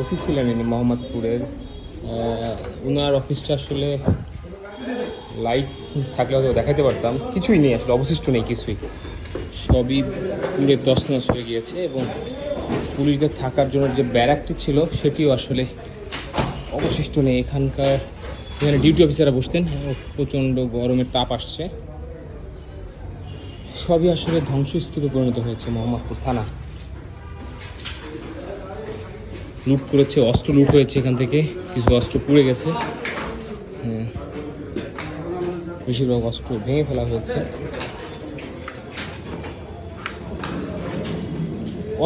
OC ছিলেন ইনি, মোহাম্মদপুরের। ওনার অফিসটা আসলে লাইট থাকলে হয়তো দেখাতে পারতাম। কিছুই নেই আসলে, অবশিষ্ট নেই কিছুই। সবই পুরে তছনছ হয়ে গিয়েছে এবং পুলিশদের থাকার জন্য যে ব্যারাকটি ছিল, সেটিও আসলে অবশিষ্ট নেই। এখানকার এখানে ডিউটি অফিসাররা বসতেন, প্রচণ্ড গরমের তাপ আসছে। সবই আসলে ধ্বংসস্তূপে পরিণত হয়েছে মোহাম্মদপুর থানা। লুট করেছে অস্ত্র লুট হয়েছে এখান থেকে। কিছু অস্ত্র পুড়ে গেছে। হ্যাঁ। বেশিরভাগ অস্ত্র ভেঙে ফেলা হয়েছে।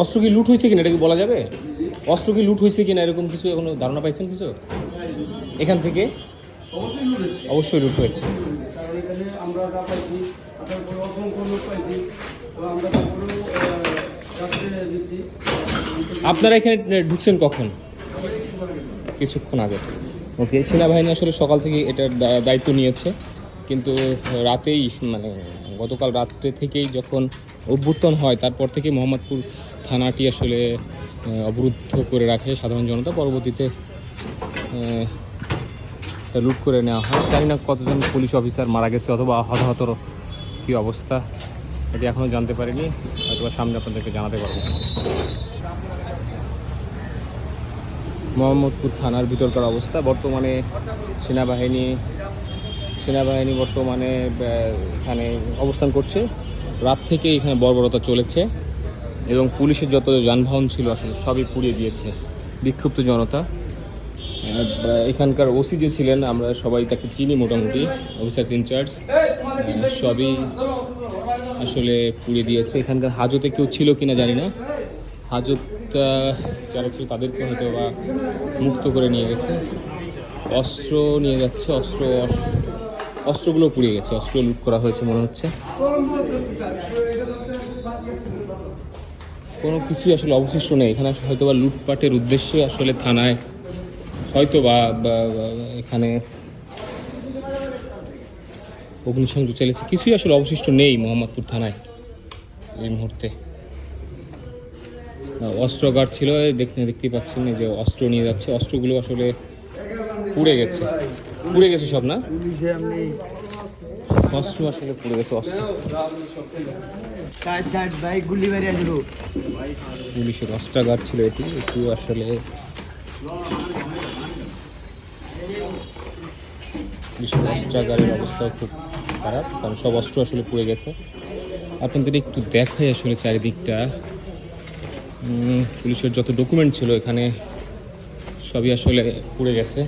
অস্ত্র কি লুট হয়েছে কিনা এটা কি বলা যাবে? অস্ত্র কি লুট হয়েছে কিনা এরকম কিছু এখনও ধারণা পাইছেন কিছু? এখান থেকে? অবশ্যই লুট হয়েছে। আমরা যা পাইছি আপনার কোনো অসংখ্য লোক পাইছি তো আমরা তারপরেও রাত্রে দিচ্ছি আপনারা এখানে ঢুকছেন কখন? কিছুক্ষণ আগে। ওকে। সেনাবাহিনী আসলে সকাল থেকে এটার দায়িত্ব নিয়েছে। কিন্তু রাতেই মানে গতকাল রাত্রে থেকেই যখন অভ্যুত্থান হয় তারপর থেকে মোহাম্মদপুর থানাটি আসলে অবরুদ্ধ করে রাখে সাধারণ জনতা। পরবর্তীতে লুট করে নেওয়া হয়। জানি না কতজন পুলিশ অফিসার মারা গেছে অথবা হতাহতর কী অবস্থা। এটি এখনও জানতে পারিনি। হয়তো সামনে আপনাদেরকে জানাতে পারব। মোহাম্মদপুর থানার ভিতরকার অবস্থা। বর্তমানে সেনাবাহিনী সেনাবাহিনী বর্তমানে এখানে অবস্থান করছে। রাত থেকে এখানে বর্বরতা চলেছে এবং পুলিশের যত যানবাহন ছিল আসলে সবই পুড়িয়ে দিয়েছে বিক্ষুব্ধ জনতা। এখানকার ওসি যে ছিলেন, আমরা সবাই তাকে চিনি মোটামুটি, অফিসার্স ইনচার্জ সবই আসলে পুড়িয়ে দিয়েছে। এখানকার হাজতে কেউ ছিল কিনা জানি না। হাজত যারা ছিল তাদেরকে হয়তো বা মুক্ত করে নিয়ে গেছে। অস্ত্র নিয়ে যাচ্ছে, অস্ত্র অস- অস্ত্রগুলো পুড়িয়ে গেছে, অস্ত্র লুট করা হয়েছে মনে হচ্ছে। কোনো কিছুই আসলে অবশিষ্ট নেই। এখানে হয়তো বা লুটপাটের উদ্দেশ্যে আসলে থানায় হয়তো বা এখানে অগ্নিসংযোগ চলেছে কিছুই আসলে অবশিষ্ট নেই মোহাম্মদপুর থানায় এই মুহূর্তে। অস্ত্রগার ছিল দেখতে দেখতেই পাচ্ছেন যে অস্ত্র নিয়ে যাচ্ছে। অস্ত্রগুলো আসলে পুড়ে গেছে। পুড়ে গেছে সব না? অস্ত্র আসলে পুড়ে গেছে অস্ত্র। পুলিশের অস্ত্রাগার ছিল এটি একটু আসলে পুলিশের অস্ত্রাগারের অবস্থা খুব খারাপ কারণ সব অস্ত্র আসলে পুড়ে গেছে। আপনাদের একটু দেখাই আসলে চারিদিকটা। পুলিশের যত ডকুমেন্ট ছিল এখানে সবই আসলে পুড়ে গেছে।